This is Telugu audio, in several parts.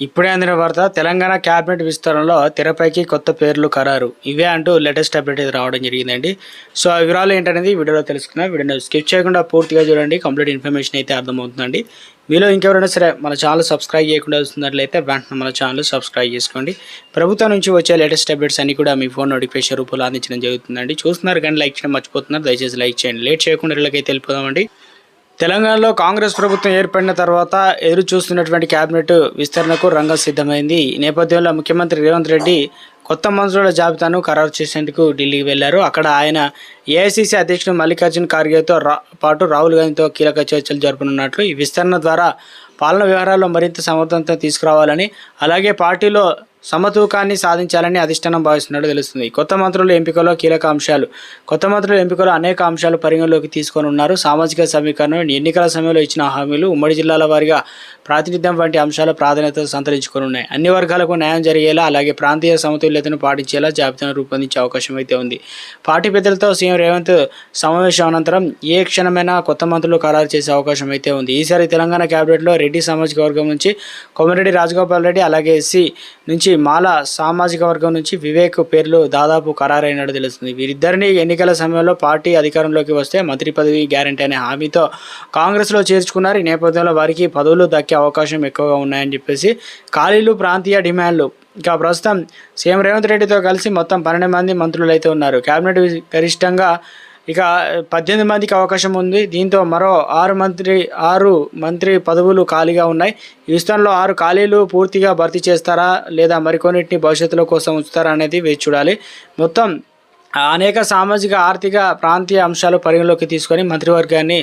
ఇప్పుడే అందిన వార్త తెలంగాణ క్యాబినెట్ విస్తరణలో తెరపైకి కొత్త పేర్లు ఖరారు. ఇవే అంటూ లేటెస్ట్ అప్డేట్ అయితే రావడం జరిగిందండి. సో ఆ వివరాలు ఏంటనేది వీడియోలో తెలుసుకుందాం. వీడియోని స్కిప్ చేయకుండా పూర్తిగా చూడండి. కంప్లీట్ ఇన్ఫర్మేషన్ అయితే అర్థమవుతుందండి. మీలో ఇంకెవరైనా సరే మన ఛానల్ సబ్స్క్రైబ్ చేయకుండా వస్తున్నట్లయితే వెంటనే మన ఛానల్ సబ్స్క్రైబ్ చేసుకోండి. ప్రభుత్వం నుంచి వచ్చే లేటెస్ట్ అప్డేట్స్ అన్ని కూడా మీ ఫోన్ నోటిఫికేషన్ రూపంలో అందించడం జరుగుతుందండి. చూస్తున్నారు కానీ లైక్ చేయడం మర్చిపోతున్నారు. దయచేసి లైక్ చేయండి. లేట్ చేయకుండా ఇళ్ళకైతే వెళ్ళిపోదామండి. తెలంగాణలో కాంగ్రెస్ ప్రభుత్వం ఏర్పడిన తర్వాత ఎదురు చూస్తున్నటువంటి కేబినెట్ విస్తరణకు రంగం సిద్ధమైంది. ఈ నేపథ్యంలో ముఖ్యమంత్రి రేవంత్ రెడ్డి కొత్త మంత్రుల జాబితాను ఖరారు చేసేందుకు ఢిల్లీకి వెళ్ళారు అక్కడ ఆయన ఏఐసిసి అధ్యక్షుడు మల్లికార్జున్ ఖార్గేతో పాటు రాహుల్ గాంధీతో కీలక చర్చలు జరుపనున్నట్లు ఈ విస్తరణ ద్వారా పాలన వ్యవహారాల్లో మరింత సమర్థవంత తీసుకురావాలని అలాగే పార్టీలో సమతూకాన్ని సాధించాలని అధిష్టానం భావిస్తున్నట్టు తెలుస్తుంది. కొత్త మంత్రుల ఎంపికలో కీలక అంశాలు కొత్త మంత్రుల ఎంపికలో అనేక అంశాలు పరిగణలోకి తీసుకొని ఉన్నారు. సామాజిక సమీకరణ ఎన్నికల సమయంలో ఇచ్చిన హామీలు ఉమ్మడి జిల్లాల వారీగా ప్రాతినిధ్యం వంటి అంశాల ప్రాధాన్యత సంతరించుకొని ఉన్నాయి. అన్ని వర్గాలకు న్యాయం జరిగేలా అలాగే ప్రాంతీయ సమతుల్యతను పాటించేలా జాబితాను రూపొందించే అవకాశం అయితే ఉంది. పార్టీ పెద్దలతో సీఎం రేవంత్ సమావేశం అనంతరం ఏ క్షణమైనా కొత్త మంత్రులు ఖరారు చేసే అవకాశం అయితే ఉంది. ఈసారి తెలంగాణ కేబినెట్లో రెడ్డి సామాజిక వర్గం నుంచి కొమరెడ్డి రాజగోపాల్ రెడ్డి అలాగే ఎస్సీ నుంచి మాల సామాజిక వర్గం నుంచి వివేక్ పేర్లు దాదాపు ఖరారైనట్టు తెలుస్తుంది. వీరిద్దరిని ఎన్నికల సమయంలో పార్టీ అధికారంలోకి వస్తే మంత్రి పదవి గ్యారంటీ అనే హామీతో కాంగ్రెస్లో చేర్చుకున్నారు. ఈ నేపథ్యంలో వారికి పదవులు దక్కే అవకాశం ఎక్కువగా ఉన్నాయని చెప్పేసి ఖాళీలు ప్రాంతీయ డిమాండ్లు ఇంకా ప్రస్తుతం సీఎం రేవంత్ రెడ్డితో కలిసి మొత్తం పన్నెండు మంది మంత్రులు అయితే ఉన్నారు కేబినెట్ గరిష్టంగా ఇక పద్దెనిమిది మందికి అవకాశం ఉంది. దీంతో మరో ఆరు మంత్రి ఆరు మంత్రి పదవులు ఖాళీగా ఉన్నాయి. ఈ విస్తరణలో ఆరు ఖాళీలు పూర్తిగా భర్తీ చేస్తారా లేదా మరికొన్నిటిని భవిష్యత్తులో కోసం ఉంచుతారా అనేది వేచి చూడాలి. మొత్తం అనేక సామాజిక ఆర్థిక ప్రాంతీయ అంశాలు పరిగణలోకి తీసుకొని మంత్రివర్గాన్ని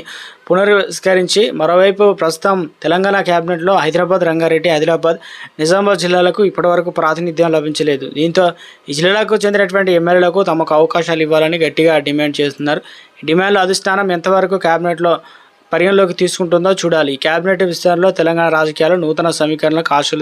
పునరుస్కరించి మరోవైపు ప్రస్తుతం తెలంగాణ కేబినెట్లో హైదరాబాద్ రంగారెడ్డి ఆదిలాబాద్ నిజామాబాద్ జిల్లాలకు ఇప్పటివరకు ప్రాతినిధ్యం లభించలేదు. దీంతో ఈ జిల్లాలకు చెందినటువంటి ఎమ్మెల్యేలకు తమకు అవకాశాలు ఇవ్వాలని గట్టిగా డిమాండ్ చేస్తున్నారు. ఈ డిమాండ్ల అధిష్టానం ఎంతవరకు కేబినెట్లో పరిగణలోకి తీసుకుంటుందో చూడాలి. క్యాబినెట్ కేబినెట్ విస్తరణలో తెలంగాణ రాజకీయాలు నూతన సమీకరణలకు ఆశలు